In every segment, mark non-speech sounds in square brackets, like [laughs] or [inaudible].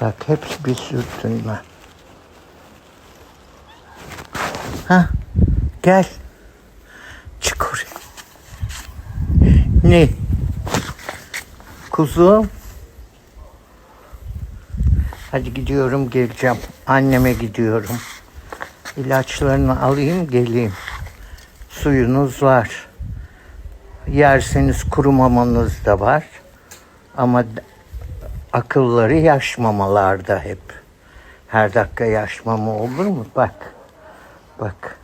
Bak hepsi bir sürtünme. Ha, gel. Çık oraya. Ne? Kuzum. Hadi gidiyorum geleceğim. Anneme gidiyorum. İlaçlarını alayım geleyim. Suyunuz var. Yerseniz kuru mamanız da var. Ama akılları yaş mamalarda hep. Her dakika yaş mama olur mu? Bak. Bak.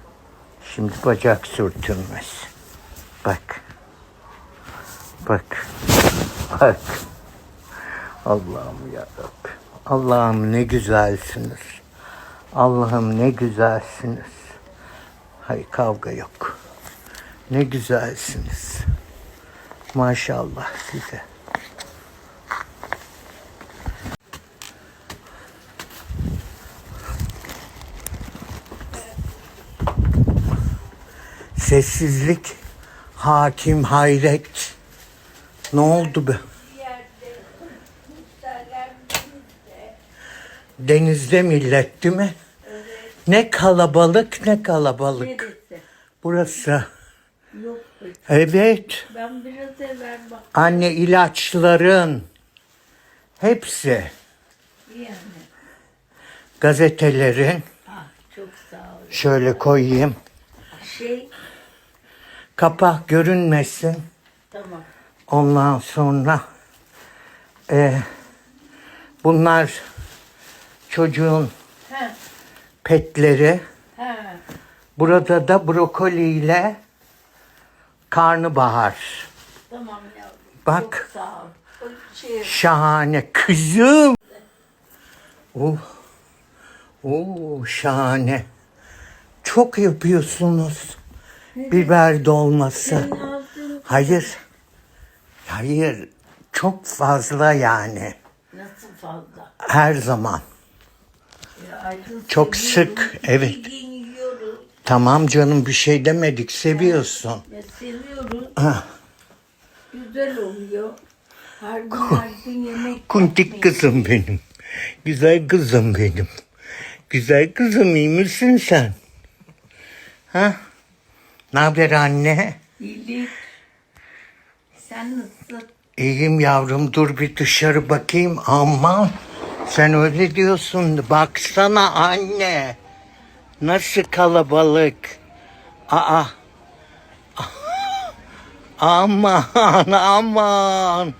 Şimdi bacak sürtünmesi. Bak. Bak. Bak. Allah'ım ya Allah'ım ne güzelsiniz. Allah'ım ne güzelsiniz. Hay kavga yok. Ne güzelsiniz. Maşallah size. Sessizlik, hakim, hayret. Ne oldu be? Denizde millet değil mi? Ne kalabalık ne kalabalık. Neresi? Burası. Yok. Evet. Ben biraz evvel bak Anne ilaçların hepsi yani. gazetelerin Ah çok sağ ol. şöyle koyayım. Şey Kapa görünmesin. tamam. Ondan sonra e, bunlar çocuğun Ha petleri. ha. Burada da brokoli ile karnabahar. Tamam yavrum. Bak. Çok sağ ol. Şey Şahane kızım. Oh. Oh şahane. Çok yapıyorsunuz. Biber dolması. Hayır. Hayır. Çok fazla yani. nasıl fazla? Her zaman. Çok seviyorum. sık, evet. Tamam canım bir şey demedik. Seviyorsun. Ya seviyoruz. Ha, Güzel oluyor. Her gün her gün yemek kuntik yapmayı- kızım benim. Güzel kızım benim. Güzel kızım iyi misin sen? Ha? Ne haber anne? İyilik. Sen nasılsın? İyiyim yavrum dur bir dışarı bakayım. Aman sen öyle diyorsun. Baksana anne. Nasıl kalabalık. Aa. [laughs] Aman aman.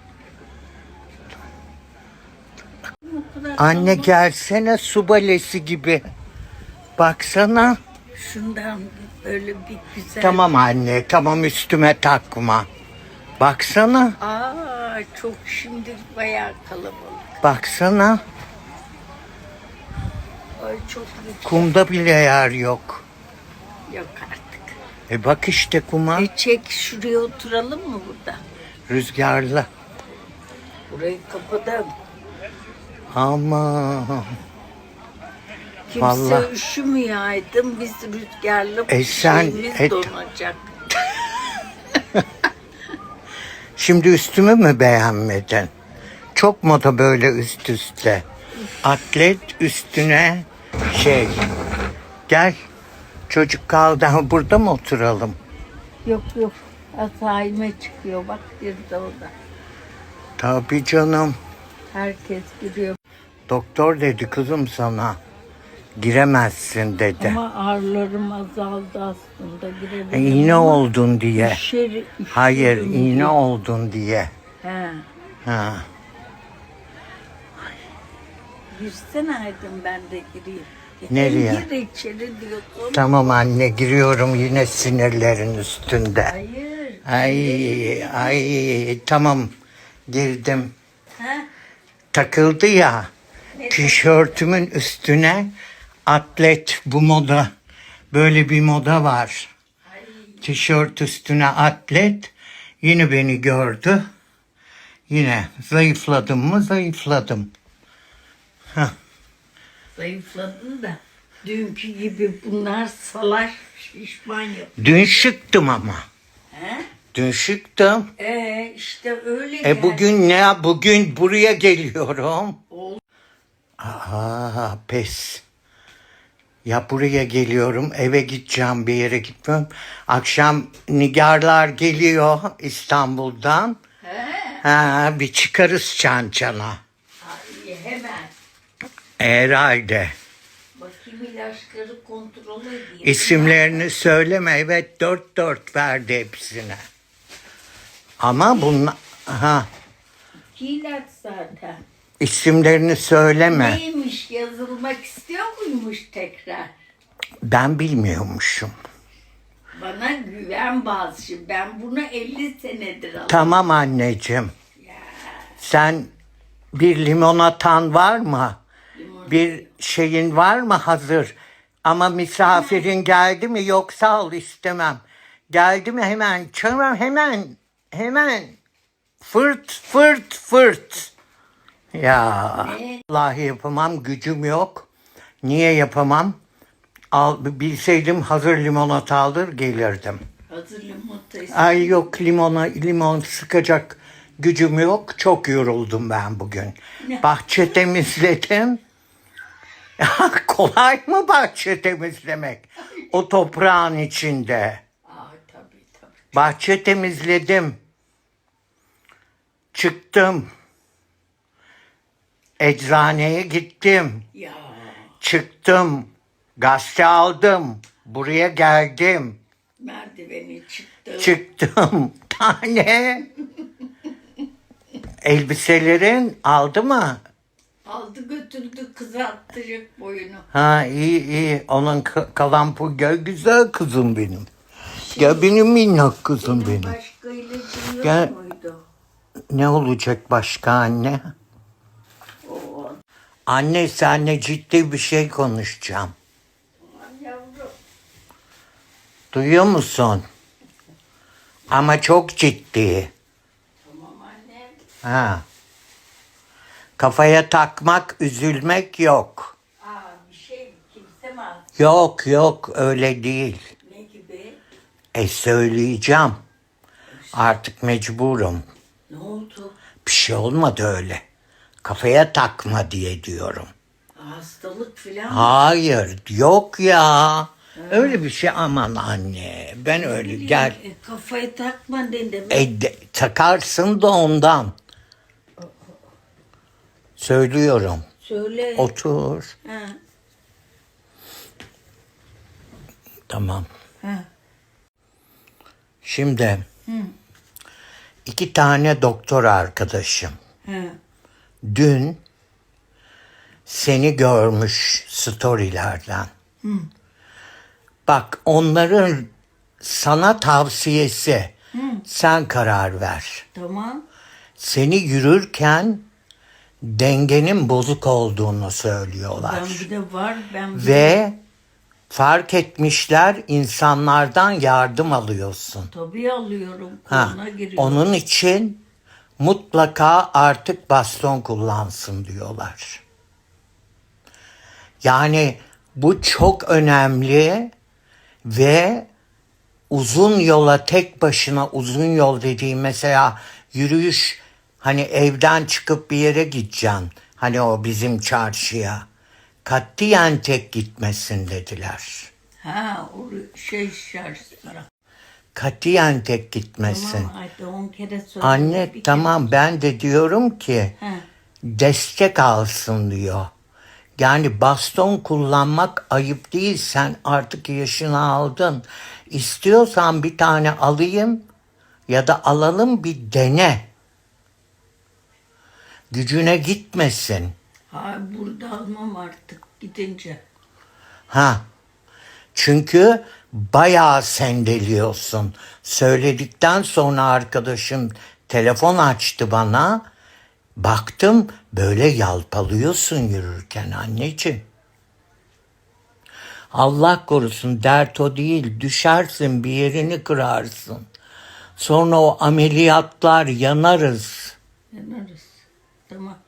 Anne gelsene su balesi gibi. Baksana. Şundan böyle bir güzel. Tamam anne tamam üstüme takma. Baksana. Aa çok şimdi bayağı kalabalık. Baksana. Ay çok güzel. Kumda bile yer yok. Yok artık. E bak işte kuma. E çek şuraya oturalım mı burada? Rüzgarlı. Burayı kapatalım. Aman. Kimse Vallahi. üşümüyor Aydın. Biz rüzgarlı E sen- şeyimiz et- donacak. [laughs] Şimdi üstümü mü beğenmedin? Çok moda böyle üst üste. Atlet üstüne şey. Gel. Çocuk kaldı. Ha, burada mı oturalım? Yok yok. Asaime çıkıyor bak bir de orada. Tabii canım. Herkes giriyor. Doktor dedi kızım sana. Giremezsin dedi. Ama ağrılarım azaldı aslında. E, iğne ama oldun diye. üşer- Hayır diye. iğne oldun diye. He. Ha. Girsene Aydın ben de gireyim. Nereye? Gir içeri diyorsun. Tamam anne giriyorum yine sinirlerin üstünde. Hayır. Ay ay tamam girdim. Ha? Takıldı ya tişörtümün üstüne atlet bu moda böyle bir moda var. Tişört üstüne atlet yine beni gördü. Yine zayıfladım mı zayıfladım. Zayıfladın da dünkü gibi bunlar salaş şişman yok. Dün şıktım ama. He? Dün şıktım. Ee işte öyle E bugün ne? Bugün buraya geliyorum. Aa, pes. Ya buraya geliyorum, eve gideceğim, bir yere gitmiyorum. Akşam nigarlar geliyor İstanbul'dan. Ha, bir çıkarız çan çana. Ay, hemen. Herhalde. Bakayım ilaçları kontrol edeyim. İsimlerini söyleme. Evet dört dört verdi hepsine. Ama bunlar... Ha, İki ilaç zaten. İsimlerini söyleme. Neymiş yazılmak istiyor muymuş tekrar? Ben bilmiyormuşum. Bana güven bazı. Ben bunu 50 senedir alıyorum. Tamam anneciğim. Sen bir limonatan var mı? Bir şeyin var mı hazır? Ama misafirin geldi mi yoksa al istemem. Geldi mi hemen çabuk hemen hemen fırt fırt fırt. Ya vallahi yapamam gücüm yok. Niye yapamam? Al, bilseydim hazır limonata alır gelirdim. Hazır limonata Ay yok limona limon sıkacak gücüm yok. Çok yoruldum ben bugün. Ne? Bahçe temizledim. [laughs] Kolay mı bahçe temizlemek? O toprağın içinde. Aa tabii tabii. Bahçe temizledim. Çıktım. Eczaneye gittim. Ya Çıktım. Gazete aldım. Buraya geldim. merdiveni çıktı. Çıktım. [laughs] Tane. Elbiselerin aldı mı? Aldı götürdü kızarttıracak boyunu. Ha iyi iyi. Onun ka- kalan bu gel güzel kızım benim. Gel benim minnak kızım benim. Başka ilacın yok Gel. muydu? Ne olacak başka anne? Anne seninle ciddi bir şey konuşacağım. yavrum. Duyuyor musun? Ama çok ciddi. Tamam annem. Ha. Kafaya takmak, üzülmek yok. Aa bir şey kimse mi aldı? Yok yok öyle değil. Ne gibi? E söyleyeceğim. Artık mecburum. Ne oldu? Bir şey olmadı öyle. Kafaya takma diye diyorum. Hastalık filan? Hayır yok ya. Öyle bir şey aman anne. Ben öyle gel. E, kafayı takma dedim. E, de- takarsın da ondan. Söylüyorum. Söyle. Otur. Ha, Tamam. ha. Şimdi iki tane doktor arkadaşım Ha. Dün seni görmüş storylerden. Bak onların sana tavsiyesi sen karar ver. Tamam. Seni yürürken dengenin bozuk olduğunu söylüyorlar. Ben bir de var. Ben bir Ve fark etmişler insanlardan yardım alıyorsun. Tabii alıyorum. Ha, onun için mutlaka artık baston kullansın diyorlar. Yani bu çok önemli ve uzun yola tek başına uzun yol dediğim mesela yürüyüş hani evden çıkıp bir yere gideceksin. Hani o bizim çarşıya. Katiyen tek gitmesin dediler. Ha o şey şarjlara. Katiyen tek gitmesin. Tamam on kere. Anne Bir tamam ben de diyorum ki kere- Ha. destek alsın diyor. Yani baston kullanmak ayıp değil. Sen artık yaşını aldın. İstiyorsan bir tane alayım ya da alalım bir dene. Gücüne gitmesin. ha burada almam artık gidince. Ha. Çünkü bayağı sendeliyorsun. Söyledikten sonra arkadaşım telefon açtı bana. Baktım böyle yalpalıyorsun yürürken anneciğim. Allah korusun dert o değil. Düşersin bir yerini kırarsın. Sonra o ameliyatlar yanarız. Yanarız. Tamam.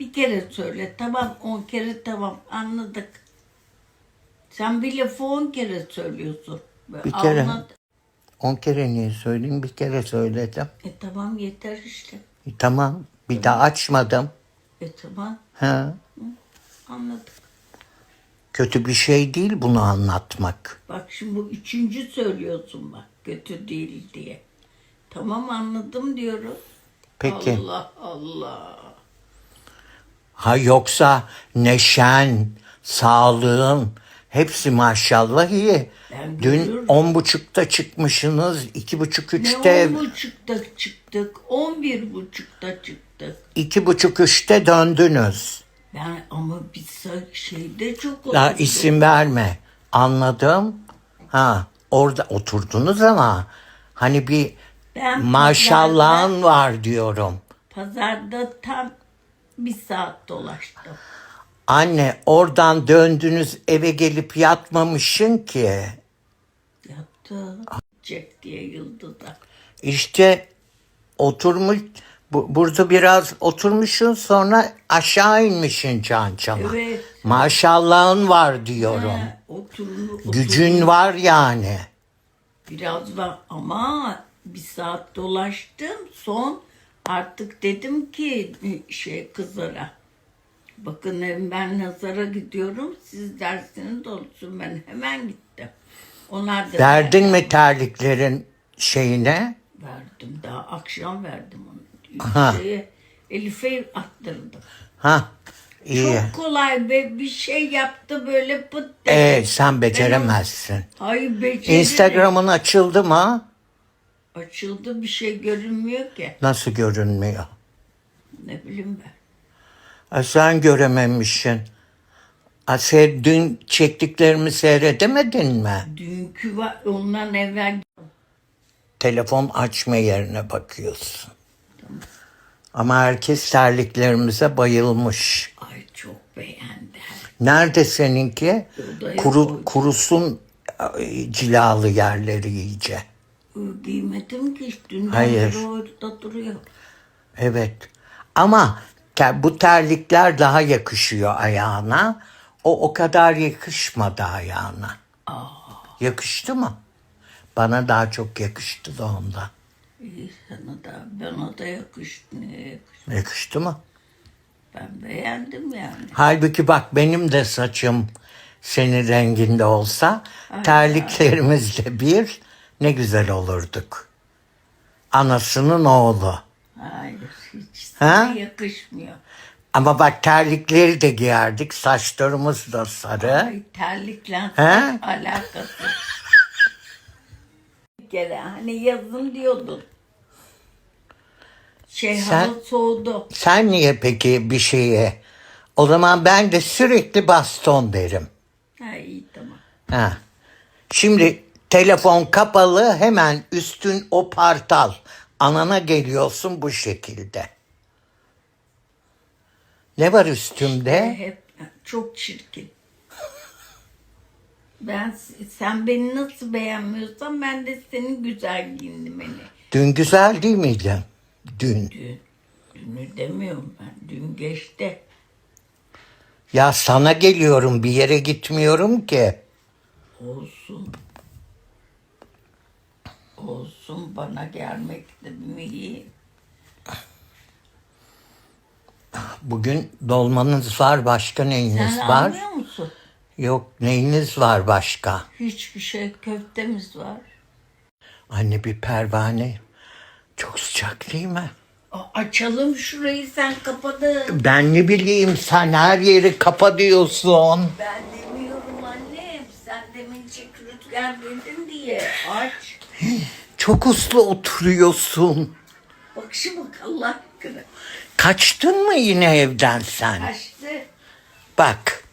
Bir kere söyle. Tamam on kere tamam anladık. Sen bir lafı on kere söylüyorsun. Bir kere. anlat- On kere niye söyleyeyim? Bir kere söyledim. E tamam yeter işte. E, tamam. Bir daha açmadım. E tamam. Ha. anladık. Kötü bir şey değil bunu anlatmak. Bak şimdi bu üçüncü söylüyorsun bak kötü değil diye. Tamam anladım diyoruz. Peki. Allah Allah. Ha yoksa neşen, sağlığın hepsi maşallah iyi. Ben Dün on buçukta çıkmışsınız, iki buçuk Ne üçte, on buçukta çıktık, on bir buçukta çıktık. iki buçuk üçte döndünüz. Ben ama bir sa- şeyde çok Ya oturdum. isim verme. Anladım. Ha orada oturdunuz ama hani bir Ben maşallahın var diyorum. Pazarda tam bir saat dolaştım. Anne oradan döndünüz eve gelip yatmamışsın ki. Yattı. Çek diye yıldızda. İşte oturmuş bu, burada biraz oturmuşsun sonra aşağı inmişsin çançala. Evet. Maşallahın var diyorum. Ha, oturun, oturun. Gücün var yani. Biraz var ama bir saat dolaştım. Son artık dedim ki şey kızlara. Bakın ben nazara gidiyorum. Siz dersiniz olsun. Ben hemen gittim. Onlar da Verdin mi terliklerin şeyine? Verdim. Daha akşam verdim onu. Ha. Şeye, Elif'e attırdım. Ha iyi. Çok kolay be bir şey yaptı böyle pıt dedi. Ee, sen beceremezsin. Hayır beceri. Instagram'ın açıldı mı? Açıldı bir şey görünmüyor ki. Nasıl görünmüyor? Ne bileyim ben. Ha, sen görememişsin. Ha, sen dün çektiklerimi seyredemedin mi? Dünkü var ondan evvel Telefon açma yerine bakıyorsun. Ama herkes terliklerimize bayılmış. ay çok beğendi. Nerede seninki? Odaya Kuru, koydum. kurusun e, cilalı yerleri iyice. Giymedim ki işte dünden Hayır. beri orada duruyor. Evet. Ama bu terlikler daha yakışıyor ayağına. O o kadar yakışmadı ayağına. Yakıştı mı? Bana daha çok yakıştı da ondan. İyi sana da bana da yakıştı. Yakıştı? Yakıştı mı? Ben beğendim yani. Halbuki bak benim de saçım senin renginde olsa terliklerimizle bir ne güzel olurduk. Anasının oğlu. Hayır hiç Ha? yakışmıyor. Ama bak terlikleri de giyerdik. Saçlarımız da sarı. Ay terlikle He? alakası. Bir kere hani yazın diyordun. Şey Sen- hava soğudu. Sen niye peki bir şeye? O zaman ben de sürekli baston derim. Ha iyi tamam. Ha. Şimdi telefon kapalı hemen üstün o partal. Anana geliyorsun bu şekilde. Ne var üstümde? Hep çok çirkin. [laughs] Ben sen beni nasıl beğenmiyorsan ben de senin güzel giyindim beni. Dün güzel değil miydi? Dün. Dün, dünü demiyorum ben. Dün geçti. Ya sana geliyorum bir yere gitmiyorum ki. Olsun. Olsun bana gelmek de iyi. Bugün dolmanız var başka neyiniz Sen var? anlıyor musun? Yok neyiniz var başka? Hiçbir şey köftemiz var. Anne bir pervane. Çok sıcak değil mi? A- Açalım şurayı sen kapadın. Ben ne bileyim sen her yeri kapa diyorsun. Ben demiyorum annem. Sen demin çek rüzgar dedin diye. Aç. Çok uslu oturuyorsun. Bak şu bak Allah aşkına. Kaçtın mı yine evden sen? Açtı. Bak.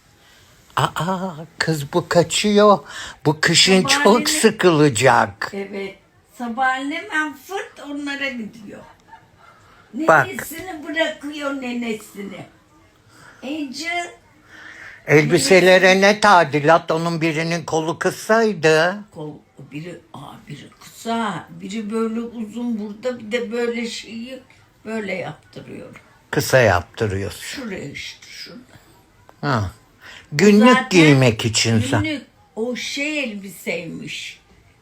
Aa kız bu kaçıyor. Bu kışın Sabahleyin- çok sıkılacak. Evet. Sabahleyin hemen fırt onlara gidiyor. Bak. Nenesini bırakıyor nenesini. Ece Elbiselere ne tadilat? Onun birinin kolu kısaydı. kol biri aa biri kısa, biri böyle uzun burada bir de böyle şeyi böyle yaptırıyor. Kısa yaptırıyorsun. Şuraya işte şurada. Ha. Günlük Zaten giymek için sen. Günlük o şey elbiseymiş.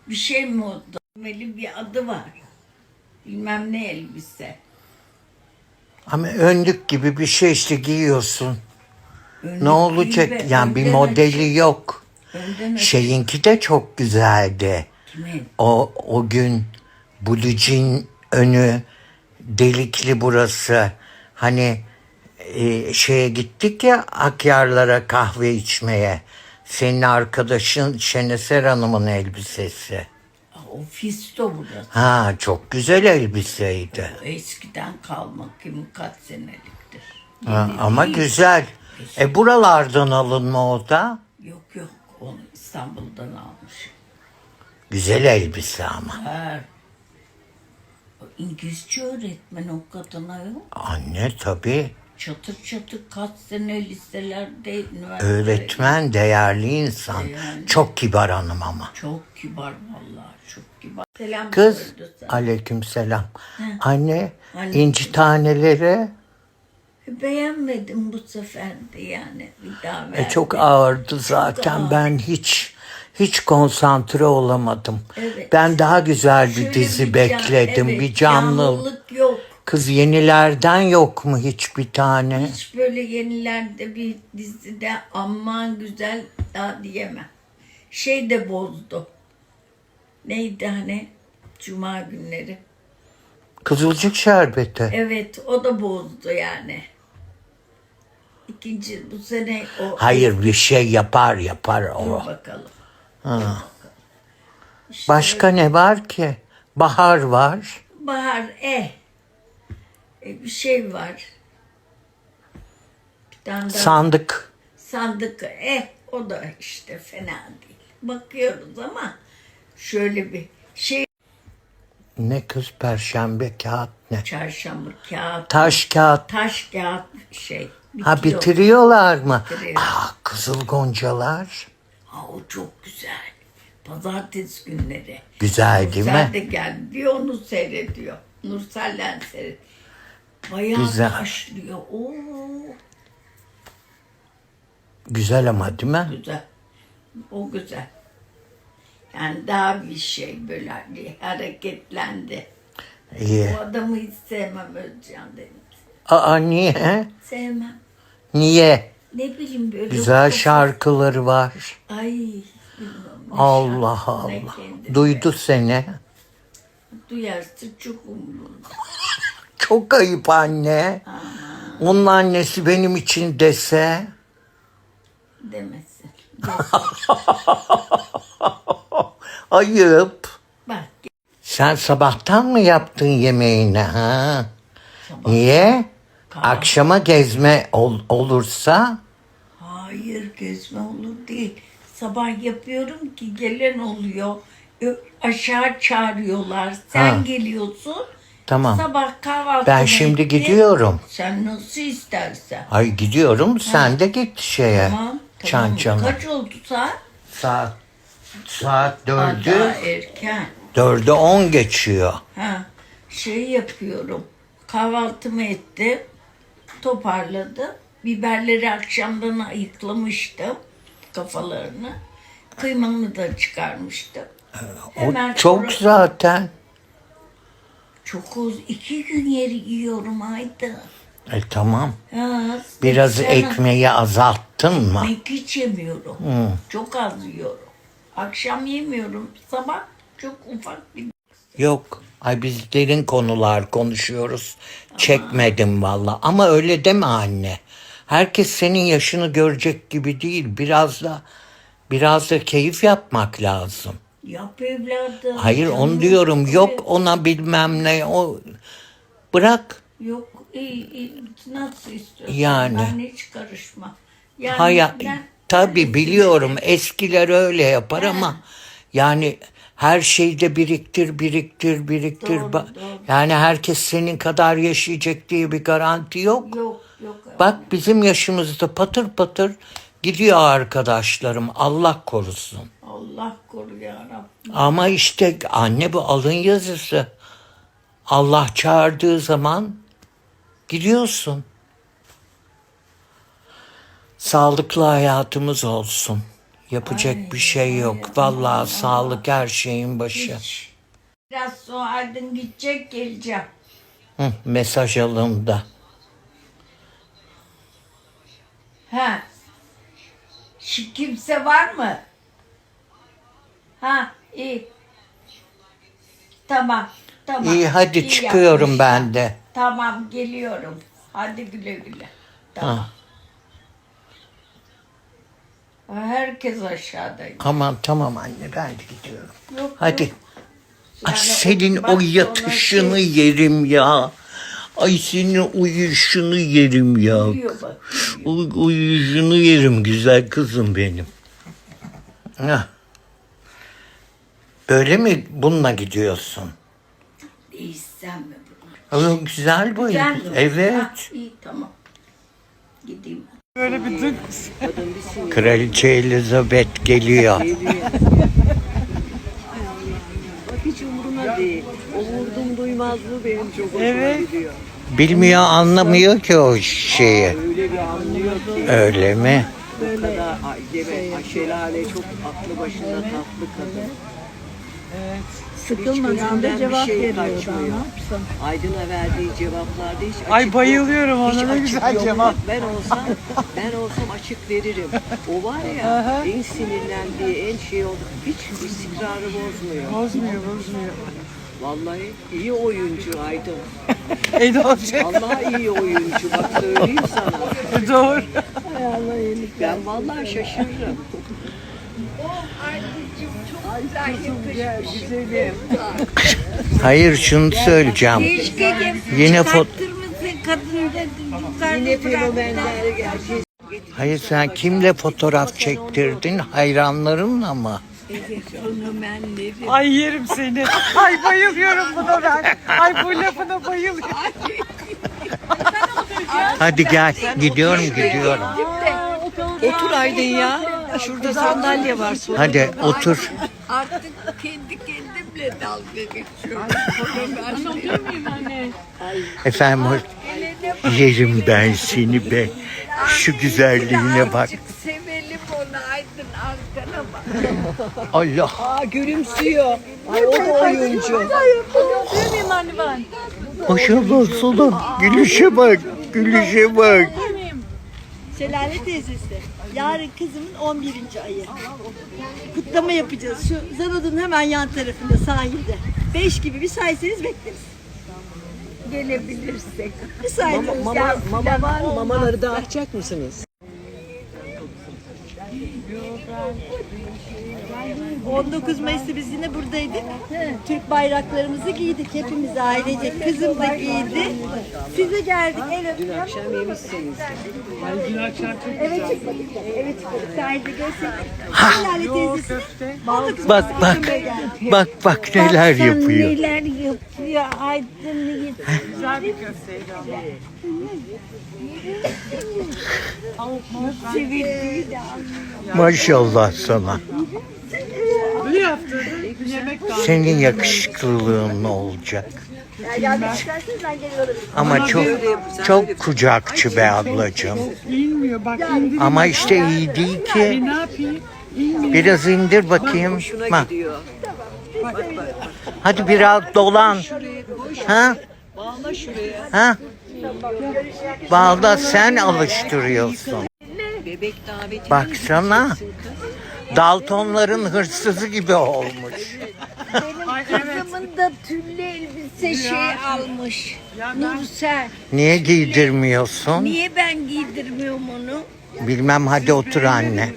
Bir şey o? Dövmeli bir adı var. Bilmem ne elbise. Ama önlük gibi bir şey işte giyiyorsun. Ne olacak? ve Yani bir önden modeli açık. yok. Şeyinki de çok güzeldi. Kimin? O o gün Jean önü delikli burası. Hani e, şeye gittik ya Akyarlara kahve içmeye. Senin arkadaşın Şeneser Hanım'ın elbisesi. O fisto burası. Ha çok güzel elbiseydi. Eskiden kalma kim kaç seneliktir. Ha, Yeni ama değil. güzel. E buralardan alınma o da. Yok yok onu İstanbul'dan almışım. Güzel elbise ama. Her İngilizce öğretmen o kadına yok. Anne tabii. Çatır çatır kaç sene liselerde üniversite. Öğretmen değerli insan. Yani. Çok kibar hanım ama. Çok kibar vallahi çok kibar. Selam Kız aleyküm selam. Anne Anne. inci taneleri Beğenmedim bu sefer de yani bir daha e, çok ağırdı zaten. ağır. Ben hiç hiç konsantre olamadım. Evet. Ben daha güzel bir Şöyle dizi bir can- bekledim. evet, bir canlı. Yok. Kız yenilerden yok mu hiçbir tane? Hiç böyle yenilerde bir dizide aman güzel daha diyemem. Şey de bozdu. Neydi hani cuma günleri. Kızılcık şerbeti. Evet o da bozdu yani. İkinci bu sene o Hayır bir şey yapar yapar o. Dur bakalım. İşte Başka ne var ki? Bahar var. Bahar e. e bir şey var. Bir tane daha Sandık. sandık e o da işte fena değil. Bakıyoruz ama şöyle bir şey Ne kız perşembe kağıt ne? çarşamba kağıt Taş kağıt. taş kağıt şey. Ha bitiyor. bitiriyorlar mı? Bitiriyor. Aa, kızıl goncalar. Ha o çok güzel. Pazartesi günleri. Güzel değil Nursel mi? de geldi diyor onu seyrediyor. Nursel'den seyrediyor. Bayağı Güzel. taşlıyor. Oo Güzel ama değil mi? güzel. O güzel. Yani daha bir şey böyle hani hareketlendi. İyi. O adamı hiç sevmem Özcan dedim. Aa niye? Sevmem. Niye? Ne bileyim böyle. Güzel şarkıları var. Ay. ne Allah şarkı, ne Allah. Duydu seni. Duyarsa çok umurumda. [laughs] Çok ayıp anne. Onun annesi benim için dese. Demesin. [laughs] Ayıp. Bak Sen sabahtan mı yaptın yemeğini ha? Niye? Kahvaltı. Akşama gezme ol- olursa Hayır gezme olur değil. Sabah yapıyorum ki gelen oluyor. Ö- Aşağı çağırıyorlar. Sen Ha. geliyorsun. tamam. Sabah kahvaltı. Ben şimdi gidiyorum. Sen nasıl istersen. Ay gidiyorum sen de git şeye. Tamam. Tamam. Kaç oldu saat? Saat saat Ha, Daha dördü. erken. Dördü on geçiyor. Ha, şey yapıyorum. Kahvaltımı ettim. Toparladım. Biberleri akşamdan ayıklamıştım. Kafalarını. Kıymamı da çıkarmıştım. Hemen o çok sonra- zaten. Çok uz. iki gün yeri yiyorum ayda. E tamam. Ha, Biraz seksen- ekmeği azalttın mı? Ekmek hiç yemiyorum. Çok az yiyorum. Akşam yemiyorum. Sabah çok ufak bir Yok. Ay biz derin konular konuşuyoruz. Çekmedim valla. Ama öyle deme anne. Herkes senin yaşını görecek gibi değil. Biraz da biraz da keyif yapmak lazım. yap evladım. Hayır onu diyorum. Yok ona bilmem ne. O bırak. Yok iyi, iyi, nasıl istiyorsan Yani. ben hiç karışmam. Yani Hayat ben- tabi biliyorum eskiler öyle yapar ama yani her şeyde biriktir biriktir biriktir. Doğru, doğru. Yani herkes senin kadar yaşayacak diye bir garanti yok. Yok yok. Bak bizim yaşımızda patır patır gidiyor arkadaşlarım Allah korusun. Allah koru ya Rabbim. Ama işte anne bu alın yazısı. Allah çağırdığı zaman gidiyorsun. Sağlıklı hayatımız olsun. Yapacak bir şey yok. Vallahi sağlık her şeyin başı. Hiç. Biraz sonra Aydın gidecek geleceğim. Hı, mesaj alındı. Ha Şi- Kimse var mı? Ha iyi. Tamam. Tamam. İyi hadi İyi çıkıyorum yapmışlar. ben de. Tamam geliyorum. Hadi güle güle. Tamam. Ha. Herkes aşağıdayım. Aman tamam anne ben de gidiyorum. Yok, Hadi. yok. Ay Yani senin o yatışını şey yerim ya. Ay senin uyuşunu yerim ya. Uyuyor bak. Uy, uyuşunu yerim güzel kızım benim. Hah. Böyle mi bununla gidiyorsun? Değişsem mi? Ay, güzel bu. Güzel mi? Evet. Ha, iyi tamam. Gideyim. Kraliçe Elizabeth geliyor. Bak hiç umuruna değil. O vurdum duymazlığı benim çok hoşuma gidiyor. Bilmiyor anlamıyor ki o şeyi. Öyle bir anlıyor ki. Öyle mi? O kadar ay, deme, ay, şelale çok aklı başında tatlı kadın. Sıkılmadan da cevap bir şey veriyor kaçmıyor. Aydın'a verdiği cevaplarda hiç açık Ay yok. bayılıyorum ona, Hiç ne güzel yok. cevap. Bak Ben olsam, ben olsam açık veririm. O var ya en sinirlendiği, en şey oldu. Hiç istikrarı bozmuyor. Bozmuyor bozmuyor. Vallahi iyi oyuncu Aydın. E doğru. Vallahi iyi oyuncu. Bak söyleyeyim sana. E doğru. Ben vallahi şaşırırım. Hayır şunu söyleyeceğim. Yine fot. Hayır sen kimle fotoğraf çektirdin? Hayranlarınla mı? Ay yerim seni. Ay bayılıyorum buna ben. Ay bu lafına bayılıyorum. Hadi gel. Gidiyorum gidiyorum. Otur Aydın ya. Şurada sandalye var. sonra. Hadi otur. Artık kendi kendimle dalga geçiyorum. Fenomenleri. Efendim hoş- yerim ben seni be. Şu güzelliğine bak. Azıcık sevelim onu Aydın arkana bak. Allah. Aa gülümsüyor. Ay o da oyuncu. Maşallah sana. Gülüşe bak. Gülüşe bak. Şelale teyzesi. Yarın kızımın 11. ayı. Kutlama yapacağız. Şu Zarod'un hemen yan tarafında sahilde. 5 gibi müsaitseniz bekleriz. Gelebilirsek. Müsaitseniz. Mama, mama var mı? Mamaları dağıtacak mısınız? 19 Mayıs'ta biz yine buradaydık. Türk bayraklarımızı giydik hepimiz ailece. Kızım da giydi. Size geldik. El öptüm. Akşam yemişsiniz. Evet çıkmadık. Evet çıkmadık. Sahilde gösterdik. Şelale teyzesi. 19 Bak bak. Bak bak neler yapıyor. Neler yapıyor Aydın. Güzel bir köfteydi ama. Maşallah sana. Yemek. Senin yakışıklılığın olacak? Ama çok çok kucakçı be ablacığım. İnmiyor bak indir. Ama işte iyi değil ki. Ne yapayım? İnmiyor. Biraz indir bakayım. Şuna Bak, gidiyor. hadi biraz dolan. Ha? Bağla şuraya. Ha? Bağda sen alıştırıyorsun. Baksana. Daltonların hırsızı gibi olmuş. Evet. Kızımın da tüllü elbise şey almış. Nursel. Niye giydirmiyorsun? Niye ben giydirmiyorum onu? Bilmem hadi otur anne.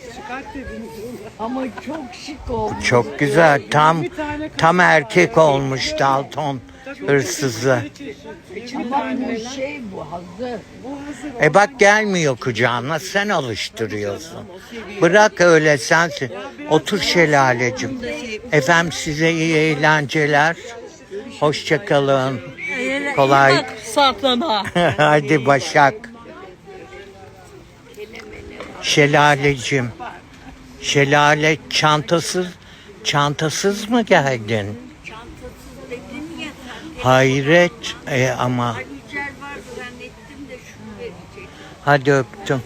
Ama çok şık oldu. Çok güzel. Tam tam erkek olmuş Dalton hırsızı. E bak gelmiyor kucağına sen alıştırıyorsun. Bırak öyle sensin. Otur şelalecim. Efendim size iyi eğlenceler. Hoşçakalın. Kolay. Saklana. [laughs] Hadi Başak. Şelalecim. Şelale çantasız çantasız mı geldin? Hayret e, ama hadi öptüm.